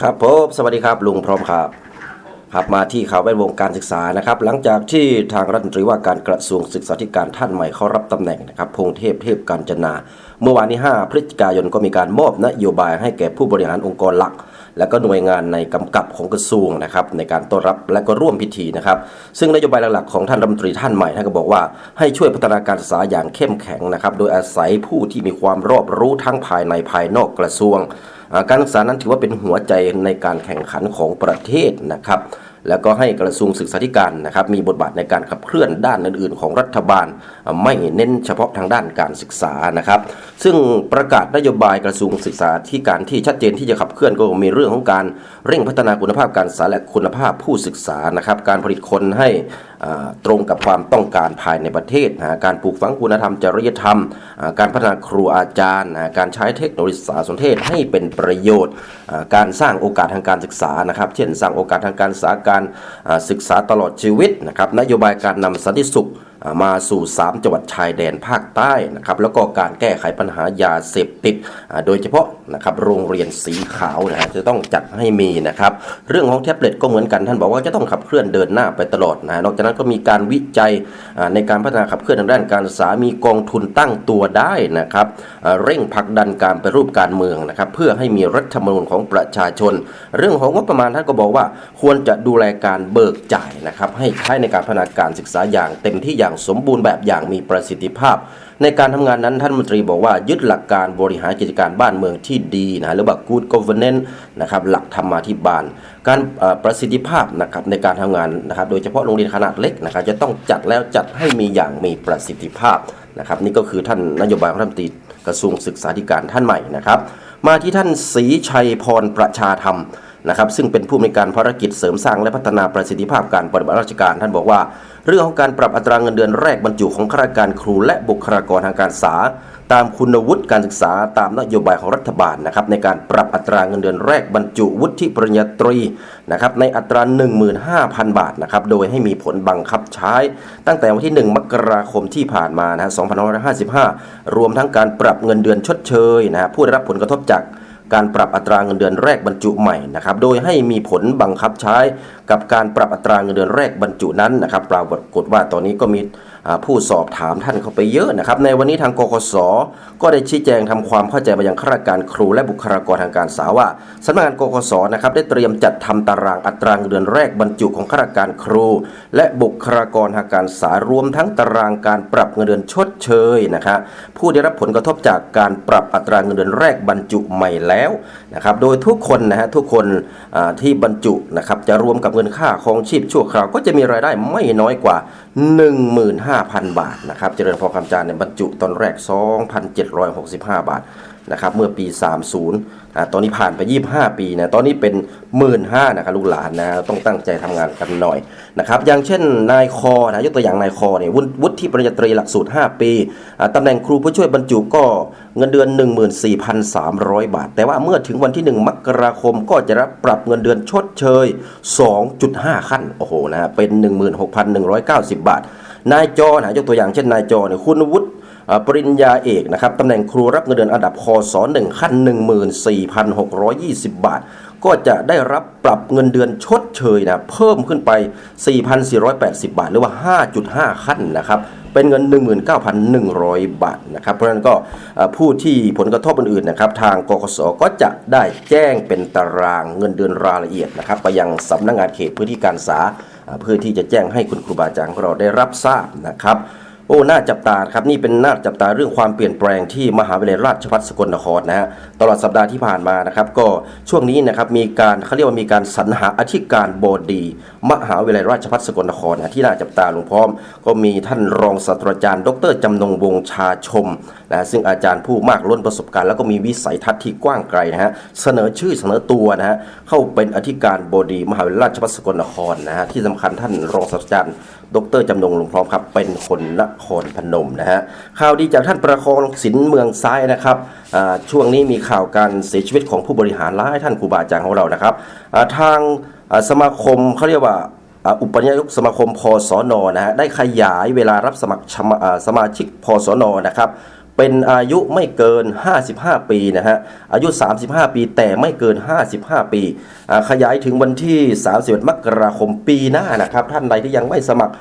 ครับผมสวัสดีครับลุงพร้อมครับครับมาที่ข่าวแวดวงการศึกษานะครับ หลังจากที่ทางรัฐมนตรีว่าการกระทรวงศึกษาธิการท่านใหม่เขารับตำแหน่งนะครับพงเทพเทพการจนา เมื่อวานนี้ 5 พฤศจิกายนก็มีการมอบนโยบายให้แก่ผู้บริหารองค์กรหลัก และก็หน่วยงานในกำกับของกระทรวงนะครับในการต้อนรับและก็ร่วมพิธีนะครับ ซึ่งนโยบายหลักๆของท่านรัฐมนตรีท่านใหม่ท่านก็บอกว่าให้ช่วยพัฒนาการศึกษาอย่างเข้มแข็งนะครับ โดยอาศัยผู้ที่มีความรอบรู้ทั้งภายในภายนอกกระทรวง การศึกษานั้นถือว่าเป็นหัวใจในการแข่งขันของประเทศนะครับแล้วก็ให้กระทรวงศึกษาธิการนะครับมีบทบาทในการขับเคลื่อนด้านอื่นๆ ของรัฐบาล ไม่เน้นเฉพาะทางด้านการศึกษานะครับ ซึ่งประกาศนโยบายกระทรวงศึกษาธิการที่ชัดเจนที่จะขับเคลื่อนก็มีเรื่องของการเร่งพัฒนาคุณภาพการศึกษาและคุณภาพผู้ศึกษานะครับ การผลิตคนให้ตรงกับความต้องการภายในประเทศนะการปลูกฝังคุณธรรมจริยธรรม การพัฒนาครูอาจารย์นะการใช้เทคโนโลยีสารสนเทศให้เป็นประโยชน์ การสร้างโอกาสทางการศึกษานะครับ เช่น สร้างโอกาสทางการศึกษาการศึกษาตลอดชีวิตนะครับนโยบายการนำสันติสุขมาสู่ 3 จังหวัดชายแดนภาคใต้นะครับแล้วก็การแก้ไขปัญหายาเสพติด โดยเฉพาะนะครับโรงเรียนสีขาวนะฮะจะต้องจัดให้มีนะครับเรื่องของแท็บเล็ตก็เหมือนกันท่านบอกว่าจะต้องขับเคลื่อนเดินหน้าไปตลอดนะนอกจากนั้นก็มีการวิจัยในการพัฒนาขับเคลื่อนทางด้านการศึกษามีกองทุนตั้งตัวได้นะครับเร่งผลักดันการไปรูปการเมืองนะครับเพื่อให้มีรัฐธรรมนูญของประชาชน เรื่องของงบประมาณท่านก็บอกว่า ควรจะดูแลการเบิกจ่ายนะครับให้ใช้ในการพัฒนาการศึกษาอย่างเต็มที่อย่างสมบูรณ์แบบอย่างมีประสิทธิภาพ ในการทำงานนั้นท่านมนตรีบอกว่ายึดหลักการบริหารกิจการบ้านเมืองที่ดีนะหรือว่า good governance นะครับหลักธรรมาธิบาล การประสิทธิภาพนะครับในการทำงานนะครับโดยเฉพาะโรงเรียนขนาดเล็กนะครับจะต้องจัดแล้วจัดให้มีอย่างมีประสิทธิภาพนะครับนี่ก็คือท่านนโยบายของรัฐมนตรีกระทรวงศึกษาธิการท่านใหม่นะครับ มาที่ท่านศรีชัยพรประชาธรรมนะครับซึ่งเป็นผู้ในการภารกิจเสริมสร้างและพัฒนาประสิทธิภาพการปฏิบัติราชการ ท่านบอกว่า เรื่องของการปรับอัตราเงินเดือนแรกบรรจุของข้าราชการครูและบุคลากรทางการศึกษา ตามคุณวุฒิการศึกษาตามนโยบายของรัฐบาลนะครับในการปรับอัตราเงินเดือนแรกบรรจุวุฒิปริญญาตรีนะครับในอัตรา 15,000 บาทนะครับโดยให้มีผลบังคับใช้ ตั้งแต่วันที่ 1 มกราคมที่ผ่านมานะฮะ2555 รวมทั้งการปรับเงินเดือนชดเชยนะฮะผู้ได้รับผลกระทบจาก การปรับอัตราเงินเดือนแรกบรรจุใหม่นะครับ โดยให้มีผลบังคับใช้กับการปรับอัตราเงินเดือนแรกบรรจุนั้นนะครับ ปรากฏว่าตอนนี้ก็มี ผู้สอบถามท่านเข้าไปเยอะนะครับ ในวันนี้ทางกกสก็ได้ชี้แจงทำความเข้าใจไปยังข้าราชการครูและบุคลากรทางการศึกษาว่าสำนักงานกกสนะครับได้เตรียมจัดทำตารางอัตราเงินเดือนแรกบรรจุของข้าราชการครู และบุคลากรทางการศึกษารวมทั้งตารางการปรับเงินเดือนชดเชยนะครับผู้ได้รับผลกระทบจากการปรับอัตราเงินเดือนแรกบรรจุใหม่แล้วนะครับโดยทุกคนนะฮะทุกคนที่บรรจุนะครับจะรวมกับเงินค่าครองชีพชั่วคราวก็จะมีรายได้ไม่น้อยกว่า15,000 บาทนะครับ เจริญพรคำจานเนี่ยบรรจุตอนแรก 2,765 บาท นะครับเมื่อปี 30อ่าตอนนี้ผ่านไป 25 ปีนะตอนนี้เป็น 15,000นะครับลูกหลานนะต้องตั้งใจทำงานกันหน่อยนะครับอย่างเช่นนายคอนะยกตัวอย่างนายคอเนี่ยวุฒิปริญญาตรีหลักสูตร 5 ปีอ่าตำแหน่งครูผู้ช่วยบรรจุก็เงินเดือน 14,300 บาท แต่ว่าเมื่อถึงวันที่ 1 มกราคมก็จะรับปรับเงินเดือนชดเชย 2.5 ขั้นโอ้โหนะเป็น 16,190 บาทนายจอนะยกตัวอย่างเช่นนายจอเนี่ยคุณวุฒิ ปริญญาเอกนะครับตำแหน่งครูรับเงินเดือนอันดับคศ1ขั้น 14,620 บาท ก็จะได้รับปรับเงินเดือนชดเชยนะเพิ่มขึ้นไป 4,480 บาท หรือว่า 5.5 ขั้นนะครับเป็นเงิน 19,100 บาทนะครับ เพราะฉะนั้นก็ผู้ที่ผลกระทบอื่นๆนะครับ ทางกกสก็จะได้แจ้งเป็นตารางเงินเดือนรายละเอียดนะครับ ไปยังสำนักงานเขตพื้นที่การศึกษา เพื่อที่จะแจ้งให้คุณครูบาอาจารย์ของเราได้รับทราบนะครับ โอ้น่าจับตาครับนี่เป็นน่าจับตาเรื่องความเปลี่ยนแปลงที่มหาวิทยาลัยราชภัฏสกลนครนะฮะตลอดสัปดาห์ที่ผ่านมานะครับ ก็ช่วงนี้นะครับมีการเขาเรียกว่ามีการสรรหาอธิการบดี มหาวิทยาลัยราชภัฏสกลนครนะที่น่าจับตาลงพร้อม ก็มีท่านรองศาสตราจารย์ ดรจำนงวงชาชมนะซึ่งอาจารย์ผู้มากล้นประสบการณ์แล้วก็มีวิสัยทัศน์ที่กว้างไกลนะฮะเสนอชื่อเสนอตัวนะฮะเข้าเป็นอธิการบดี มหาวิทยาลัยราชภัฏสกลนครนะฮะที่สำคัญท่านรองศาสตราจารย์ ดรจำนงลงพร้อมครับเป็นคนนครพนมนะฮะข่าวดีจากท่านประคองศิลเมืองซ้ายนะครับช่วงนี้มีข่าวการเสียชีวิตของผู้บริหารหลายท่านครูบาอาจารย์ของเรานะครับทางสมาคมเขาเรียกว่าอุปนายกสมาคมพสนนะฮะได้ขยายเวลารับสมัครสมาชิกพสนนะครับ เป็นอายุไม่เกิน 55 ปีนะฮะ อายุ 35 ปีแต่ไม่เกิน 55 ปีอ่าขยายถึงวันที่31มกราคมปีหน้านะครับ ท่านใดที่ยังไม่สมัคร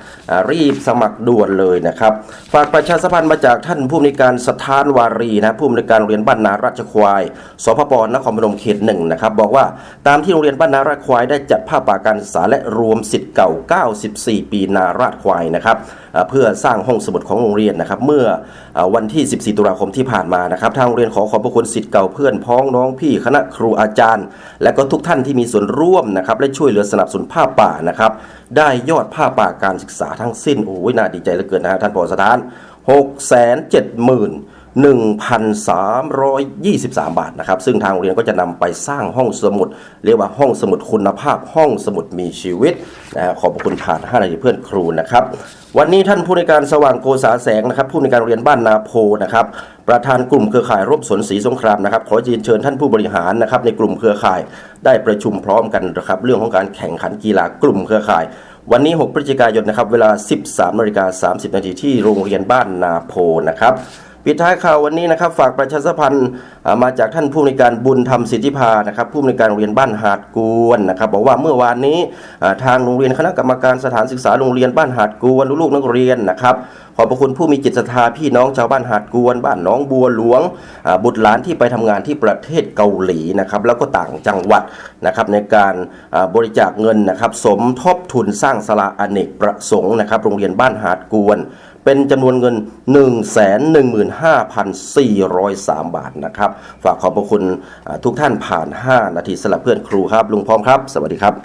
รีบสมัครด่วนเลยนะครับ ฝากประชาสัมพันธ์มาจากท่านผู้อำนวยการสถานวารีนะผู้อำนวยการโรงเรียนบ้านนาราชควาย สพปนครพนมเขตหนึ่งนะครับ บอกว่าตามที่โรงเรียนบ้านนาราชควายได้จัดผ้าป่าการศึกษาและรวมสิทธิ์เก่า 94 ปีนาราชควายนะครับเพื่อสร้างห้องสมุดของโรงเรียนนะครับเมื่อวันที่ 14ตุลาคมที่ผ่านมานะครับ ทางโรงเรียนขอขอบพระคุณสิทธิ์เก่าเพื่อนพ้องน้องพี่ คณะครูอาจารย์ และก็ทุกท่านที่มีส่วนร่วมนะครับและช่วยเหลือสนับสนุนผ้าป่านะครับได้ยอดผ้าป่าการศึกษาทั้งสิ้นโอ้ยน่าดีใจเหลือเกินนะฮะท่านผอสถาน 6 7 0 0 0 1,323 บาทนะครับ ซึ่งทางโรงเรียนก็จะนำไปสร้างห้องสมุด เรียกว่าห้องสมุดคุณภาพห้องสมุดมีชีวิตนะขอบคุณผ่าน5นาทีเพื่อนครูนะครับ วันนี้ท่านผู้ในการสว่างโกษาแสงนะครับ ผู้ในการเรียนบ้านนาโพนะครับประธานกลุ่มเครือข่ายร่วมสนศรีสงครามนะครับขอเรีนเชิญท่านผู้บริหารนะครับในกลุ่มเครือข่ายได้ประชุมพร้อมกันนะครับเรื่องของการแข่งขันกีฬากลุ่มเครือข่ายวันนี้ 6 พฤศจิกายนนะครับ เวลา 13นาฬิกา30 นาทีที่โรงเรียนบ้านนาโพนะครับ ปิดท้ายข่าววันนี้นะครับฝากประชาสัมพันธ์มาจากท่านผู้ในการบุญธรรมสิทธิพานะครับผู้ในการโรงเรียนบ้านหาดกวนนะครับบอกว่าเมื่อวานนี้ทางโรงเรียนคณะกรรมการสถานศึกษาโรงเรียนบ้านหาดกวนลูกนักเรียนนะครับขอบพระคุณผู้มีจิตศรัทธาพี่น้องชาวบ้านหาดกวน บ้านน้องบัวหลวง บุตรหลานที่ไปทำงานที่ประเทศเกาหลีนะครับแล้วก็ต่างจังหวัดนะครับในการบริจาคเงินนะครับสมทบทุนสร้างศาลาอเนกประสงค์นะครับโรงเรียนบ้านหาดกวน เป็นจำนวนเงิน 115,403 บาทนะครับ ฝากขอบพระคุณทุกท่านผ่าน 5 นาทีสลับเพื่อนครูครับ ลุงพร้อมครับ สวัสดีครับ